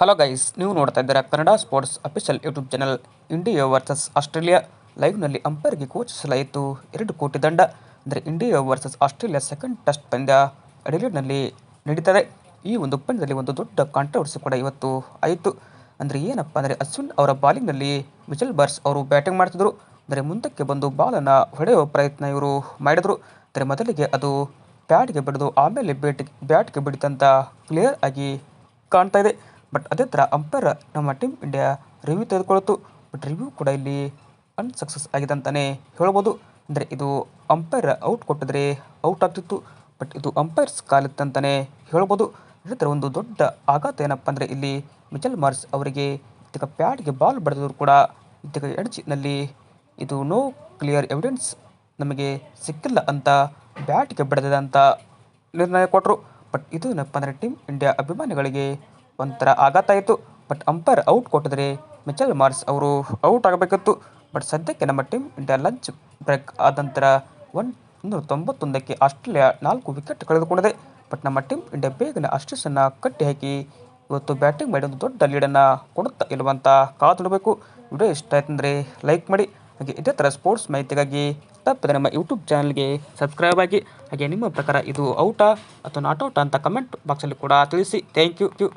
Hello guys ನೀವು ನೋಡ್ತಾ ಇದ್ದೀರಾ Kannada sports official YouTube channel India versus Australia ಲೈವ್ನಲ್ಲಿ ಅಂಪೈರ್ಗೆ ಘೋಷಿಸಲಾಯಿತು. ಎರಡು ಕೋಟಿ ದಂಡ. ಅಂದರೆ India versus Australia second test ಪಂದ್ಯ ಅಡಿಲೇಡ್ನಲ್ಲಿ ನಡೀತದೆ. ಈ ಒಂದು ಪಂದ್ಯದಲ್ಲಿ ಒಂದು ದೊಡ್ಡ ಕಾಂಟ್ರವರ್ಸಿ ಕೂಡ ಇವತ್ತು ಆಯಿತು. ಅಂದರೆ ಏನಪ್ಪ ಅಂದರೆ ಅಶ್ವಿನ್ ಅವರ ಬಾಲಿಂಗ್ನಲ್ಲಿ ಮಿಚಲ್ ಬರ್ಸ್ ಅವರು ಬ್ಯಾಟಿಂಗ್ ಮಾಡ್ತಿದ್ರು. ಅಂದರೆ ಮುಂದಕ್ಕೆ ಬಂದು ಬಾಲನ್ನು ಹೊಡೆಯುವ ಪ್ರಯತ್ನ ಇವರು ಮಾಡಿದರು. ಅಂದರೆ ಮೊದಲಿಗೆ ಅದು ಬ್ಯಾಟ್ಗೆ ಬಿಡೋದು ಆಮೇಲೆ ಬ್ಯಾಟ್ ಬ್ಯಾಟ್ಗೆ ಬಿಡಿತಂತ ಕ್ಲಿಯರ್ ಆಗಿ ಕಾಣ್ತಾ ಇದೆ. ಬಟ್ ಅದೇ ಥರ ಅಂಪೈರ್ ನಮ್ಮ ಟೀಮ್ ಇಂಡಿಯಾ ರಿವ್ಯೂ ತೆಗೆದುಕೊಳ್ತು ಬಟ್ ರಿವ್ಯೂ ಕೂಡ ಇಲ್ಲಿ ಅನ್ಸಕ್ಸಸ್ ಆಗಿದೆ ಅಂತಲೇ ಹೇಳ್ಬೋದು. ಅಂದರೆ ಇದು ಅಂಪೈರ್ ಔಟ್ ಕೊಟ್ಟಿದ್ರೆ ಔಟ್ ಆಗ್ತಿತ್ತು. ಬಟ್ ಇದು ಅಂಪೈರ್ಸ್ ಕಾಲಿತ್ತಂತಲೇ ಹೇಳ್ಬೋದು. ಅದೇ ಥರ ಒಂದು ದೊಡ್ಡ ಆಘಾತ ಏನಪ್ಪ ಅಂದರೆ ಇಲ್ಲಿ ಮಿಚಲ್ ಮಾರ್ಸ್ ಅವರಿಗೆ ಇದಕ್ಕೆ ಪ್ಯಾಡ್ಗೆ ಬಾಲ್ ಬಡಿದ್ರು ಕೂಡ ಇದಕ್ಕೆ ಎಡ್ಜ್ನಲ್ಲಿ ಇದು ನೋ ಕ್ಲಿಯರ್ ಎವಿಡೆನ್ಸ್ ನಮಗೆ ಸಿಕ್ಕಿಲ್ಲ ಅಂತ ಬ್ಯಾಟ್ಗೆ ಬಡಿದಿದೆ ಅಂತ ನಿರ್ಣಯ ಕೊಟ್ಟರು ಬಟ್ ಇದು ಏನಪ್ಪ ಅಂದರೆ ಟೀಮ್ ಇಂಡಿಯಾ ಅಭಿಮಾನಿಗಳಿಗೆ ಒಂಥರ ಆಘಾತ ಬಟ್ ಅಂಪೈರ್ ಔಟ್ ಕೊಟ್ಟಿದ್ರೆ ಮಿಚೆಲ್ ಮಾರ್ಸ್ ಅವರು ಔಟ್ ಆಗಬೇಕಿತ್ತು. ಬಟ್ ಸದ್ಯಕ್ಕೆ ನಮ್ಮ ಟೀಮ್ ಇಂಡಿಯಾ ಲಂಚ್ ಬ್ರೇಕ್ ಆದ ನಂತರ ಒನ್ ನೂರ ತೊಂಬತ್ತೊಂದಕ್ಕೆ ಆಸ್ಟ್ರೇಲಿಯಾ ನಾಲ್ಕು ವಿಕೆಟ್ ಕಳೆದುಕೊಂಡಿದೆ. ಬಟ್ ನಮ್ಮ ಟೀಮ್ ಇಂಡಿಯಾ ಬೇಗನೆ ಅಸ್ಟ್ರೇಸನ್ನು ಕಟ್ಟಿ ಹಾಕಿ ಇವತ್ತು ಬ್ಯಾಟಿಂಗ್ ಮಾಡಿ ಒಂದು ದೊಡ್ಡ ಲೀಡನ್ನು ಕೊಡುತ್ತಾ ಇಲ್ಲವಂತ ಕಾದು ನೋಡಬೇಕು ವಿಡಿಯೋ ಇಷ್ಟ ಆಯ್ತು ಅಂದರೆ ಲೈಕ್ ಮಾಡಿ, ಹಾಗೆ ಇದೇ ಥರ ಸ್ಪೋರ್ಟ್ಸ್ ಮಾಹಿತಿಗಾಗಿ ತಪ್ಪದೆ ನಮ್ಮ ಯೂಟ್ಯೂಬ್ ಚಾನಲ್ಗೆ ಸಬ್ಸ್ಕ್ರೈಬ್ ಆಗಿ, ಹಾಗೆ ನಿಮ್ಮ ಪ್ರಕಾರ ಇದು ಔಟಾ ಅಥವಾ ನಾಟ್ ಔಟಾ ಅಂತ ಕಮೆಂಟ್ ಬಾಕ್ಸಲ್ಲಿ ಕೂಡ ತಿಳಿಸಿ. Thank you